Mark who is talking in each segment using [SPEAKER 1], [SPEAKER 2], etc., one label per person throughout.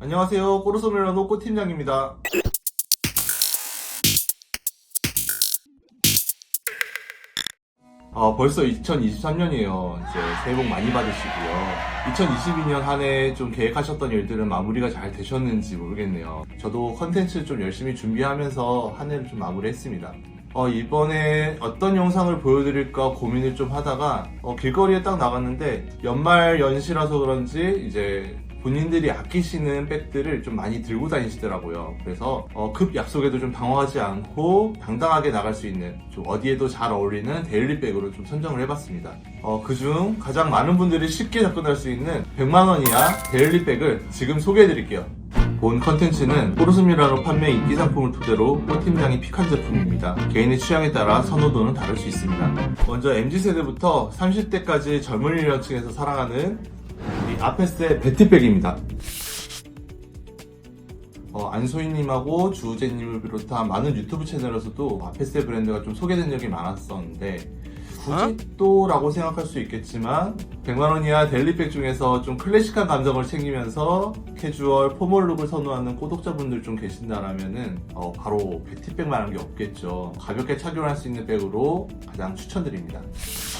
[SPEAKER 1] 안녕하세요. 꼬르소밀라노 꼬팀장입니다. 어, 벌써 2023년이에요. 이제 새해 복 많이 받으시고요. 2022년 한 해 좀 계획하셨던 일들은 마무리가 잘 되셨는지 모르겠네요. 저도 컨텐츠 좀 열심히 준비하면서 한 해를 좀 마무리했습니다. 어, 이번에 어떤 영상을 보여드릴까 고민을 좀 하다가 어, 길거리에 딱 나갔는데 연말 연시라서 그런지 이제 본인들이 아끼시는 백들을 좀 많이 들고 다니시더라고요. 그래서 어, 급 약속에도 좀 당황하지 않고 당당하게 나갈 수 있는 좀 어디에도 잘 어울리는 데일리 백으로 좀 선정을 해봤습니다. 어, 그중 가장 많은 분들이 쉽게 접근할 수 있는 100만 원 이하 데일리 백을 지금 소개해드릴게요. 본 컨텐츠는 포르스미라로 판매 인기 상품을 토대로 꼬 팀장이 픽한 제품입니다. 개인의 취향에 따라 선호도는 다를 수 있습니다. 먼저 MZ세대부터 30대까지 젊은 연령층에서 사랑하는 이 아페스의 베티백입니다. 어, 안소희님하고 주우재님을 비롯한 많은 유튜브 채널에서도 아페스 브랜드가 좀 소개된 적이 많았었는데 굳이 또 라고 생각할 수 있겠지만 100만 원 이하 델리백 중에서 좀 클래식한 감성을 챙기면서 캐주얼 포멀 룩을 선호하는 구독자분들 좀 계신다라면은 어, 바로 베티백만 한 게 없겠죠. 가볍게 착용할 수 있는 백으로 가장 추천드립니다.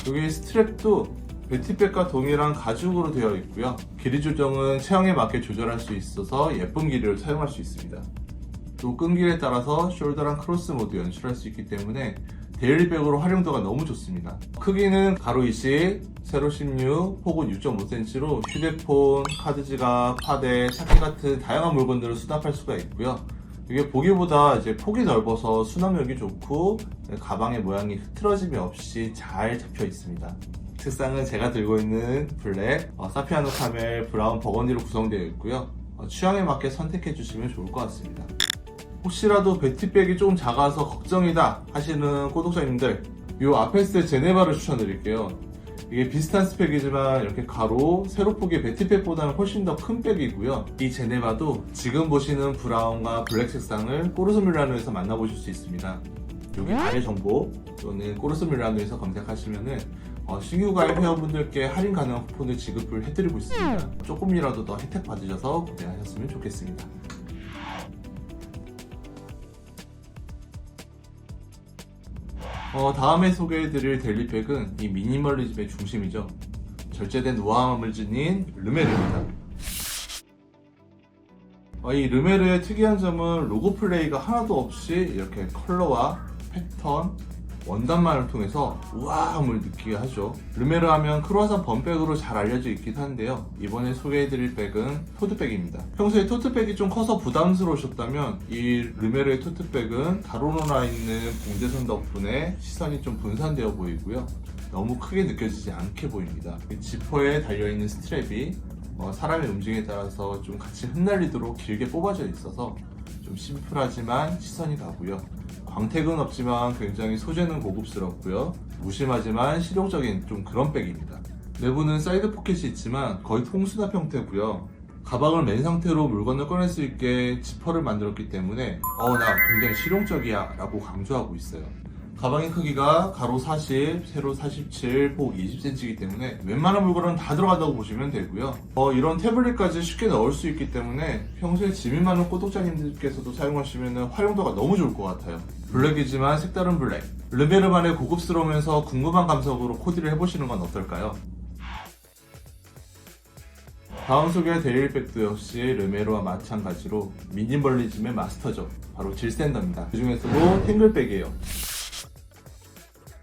[SPEAKER 1] 여기 스트랩도 베티백과 동일한 가죽으로 되어 있고요 길이 조정은 체형에 맞게 조절할 수 있어서 예쁜 길이를 사용할 수 있습니다 또 끈기에 따라서 숄더랑 크로스 모두 연출할 수 있기 때문에 데일리백으로 활용도가 너무 좋습니다. 크기는 가로 20, 세로 16, 폭은 6.5cm로 휴대폰, 카드 지갑, 파대, 차키 같은 다양한 물건들을 수납할 수가 있고요. 이게 보기보다 이제 폭이 넓어서 수납력이 좋고 가방의 모양이 흐트러짐이 없이 잘 잡혀 있습니다. 색상은 제가 들고 있는 블랙, 어, 사피아노 카멜, 브라운, 버건디로 구성되어 있고요. 어, 취향에 맞게 선택해 주시면 좋을 것 같습니다. 혹시라도 베티백이 조금 작아서 걱정이다 하시는 구독자님들 이 아페스 제네바를 추천드릴게요 이게 비슷한 스펙이지만 이렇게 가로 세로 폭의 베티백보다는 훨씬 더 큰 백이고요 이 제네바도 지금 보시는 브라운과 블랙 색상을 꼬르스 밀라노에서 만나보실 수 있습니다 여기 아래 정보 또는 꼬르스 밀라노에서 검색하시면은 어, 신규 가입 회원분들께 할인 가능한 쿠폰을 지급을 해드리고 있습니다 조금이라도 더 혜택 받으셔서 구매하셨으면 좋겠습니다 어, 다음에 소개해드릴 델리팩은 이 미니멀리즘의 중심이죠. 절제된 우아함을 지닌 르메르입니다. 어, 이 르메르의 특이한 점은 로고 플레이가 하나도 없이 이렇게 컬러와 패턴, 원단만을 통해서 우아함을 느끼게 하죠. 르메르 하면 크루아상 범백으로 잘 알려져 있긴 한데요. 이번에 소개해드릴 백은 토트백입니다. 평소에 토트백이 좀 커서 부담스러우셨다면 이 르메르의 토트백은 가로놓아 있는 봉제선 덕분에 시선이 좀 분산되어 보이고요. 너무 크게 느껴지지 않게 보입니다. 이 지퍼에 달려있는 스트랩이 어, 사람의 움직임에 따라서 좀 같이 흩날리도록 길게 뽑아져 있어서 좀 심플하지만 시선이 가고요. 광택은 없지만 굉장히 소재는 고급스럽고요. 무심하지만 실용적인 좀 그런 백입니다. 내부는 사이드 포켓이 있지만 거의 통수납 형태고요. 가방을 맨 상태로 물건을 꺼낼 수 있게 지퍼를 만들었기 때문에 어 나 굉장히 실용적이야 라고 강조하고 있어요. 가방의 크기가 가로 40, 세로 47, 폭 20cm이기 때문에 웬만한 물건은 다 들어간다고 보시면 되고요. 어, 이런 태블릿까지 쉽게 넣을 수 있기 때문에 평소에 짐이 많은 구독자님들께서도 사용하시면 활용도가 너무 좋을 것 같아요. 블랙이지만 색다른 블랙. 르베르만의 고급스러우면서 궁금한 감성으로 코디를 해보시는 건 어떨까요? 다음 소개할 데일백도 역시 르메로와 마찬가지로 미니멀리즘의 마스터죠. 바로 질샌더입니다. 그 중에서도 탱글백이에요.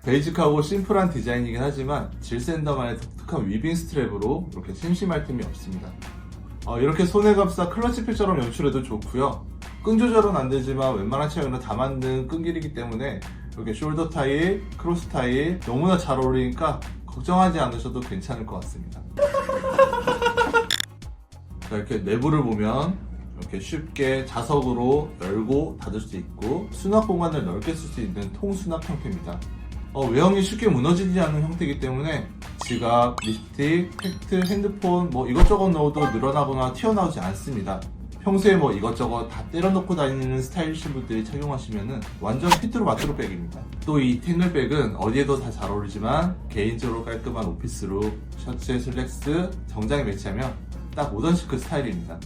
[SPEAKER 1] 베이직하고 심플한 디자인이긴 하지만 질샌더만의 독특한 위빙 스트랩으로 이렇게 심심할 틈이 없습니다. 어, 이렇게 손에 감싸 클러치 필처럼 연출해도 좋고요. 끈 조절은 안 되지만 웬만한 체형은 다 만든 끈길이기 때문에 이렇게 숄더 타입, 크로스 타입 너무나 잘 어울리니까 걱정하지 않으셔도 괜찮을 것 같습니다. 자, 이렇게 내부를 보면 이렇게 쉽게 자석으로 열고 닫을 수 있고 수납 공간을 넓게 쓸 수 있는 통수납 형태입니다. 어, 외형이 쉽게 무너지지 않는 형태이기 때문에 지갑, 립스틱, 팩트, 핸드폰 뭐 이것저것 넣어도 늘어나거나 튀어나오지 않습니다. 평소에 뭐 이것저것 다 때려놓고 다니는 스타일리시 분들이 착용하시면은 완전 핏으로 맞도록 백입니다. 또이 탱글백은 어디에도 다 잘 어울리지만 개인적으로 깔끔한 오피스룩, 셔츠에 슬랙스, 정장에 매치하면 딱 모던 시크 스타일입니다.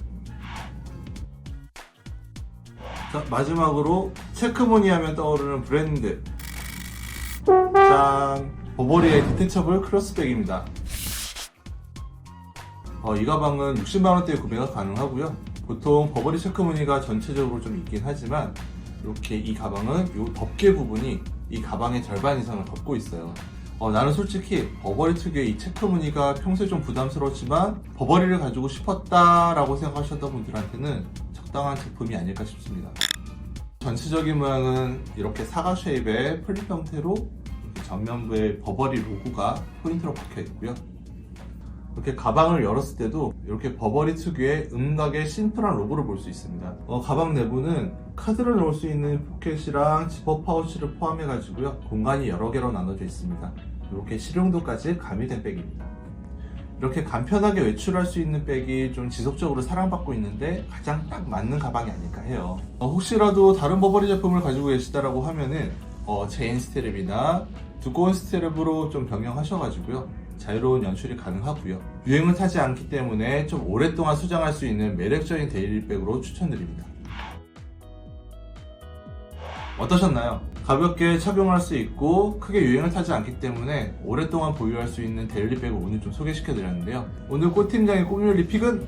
[SPEAKER 1] 자, 마지막으로 체크무늬 하면 떠오르는 브랜드. 짠! 버버리의 디테처블 크로스백입니다. 어, 이 가방은 60만원대에 구매가 가능하고요. 보통 버버리 체크 무늬가 전체적으로 좀 있긴 하지만 이렇게 이 가방은 이 덮개 부분이 이 가방의 절반 이상을 덮고 있어요. 어, 나는 솔직히 버버리 특유의 이 체크 무늬가 평소에 좀 부담스러웠지만 버버리를 가지고 싶었다라고 생각하셨던 분들한테는 적당한 제품이 아닐까 싶습니다. 전체적인 모양은 이렇게 사각 쉐입의 플립 형태로 전면부에 버버리 로고가 포인트로 박혀 있고요. 이렇게 가방을 열었을 때도 이렇게 버버리 특유의 음각의 심플한 로고를 볼 수 있습니다. 어, 가방 내부는 카드를 넣을 수 있는 포켓이랑 지퍼 파우치를 포함해 가지고요. 공간이 여러 개로 나눠져 있습니다. 이렇게 실용도까지 가미된 백입니다. 이렇게 간편하게 외출할 수 있는 백이 좀 지속적으로 사랑받고 있는데 가장 딱 맞는 가방이 아닐까 해요. 어, 혹시라도 다른 버버리 제품을 가지고 계시다라고 하면은 어, 체인 스트랩이나 두꺼운 스트랩으로 좀 병행하셔가지고요. 자유로운 연출이 가능하고요. 유행을 타지 않기 때문에 좀 오랫동안 수장할 수 있는 매력적인 데일리백으로 추천드립니다. 어떠셨나요? 가볍게 착용할 수 있고 크게 유행을 타지 않기 때문에 오랫동안 보유할 수 있는 데일리백을 오늘 좀 소개시켜 드렸는데요. 오늘 꽃팀장의 꾸밀리 픽은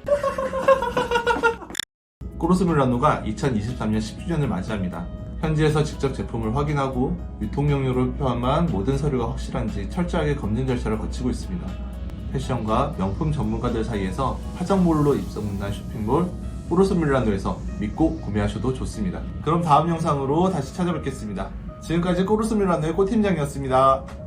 [SPEAKER 1] 꼬르스 밀라노가 2023년 10주년을 맞이합니다. 현지에서 직접 제품을 확인하고 유통 용료를 포함한 모든 서류가 확실한지 철저하게 검증 절차를 거치고 있습니다. 패션과 명품 전문가들 사이에서 파장몰로 입소문난 쇼핑몰 꼬르스 밀라노에서 믿고 구매하셔도 좋습니다. 그럼 다음 영상으로 다시 찾아뵙겠습니다. 지금까지 꼬르스 밀라노의 꼬팀장이었습니다.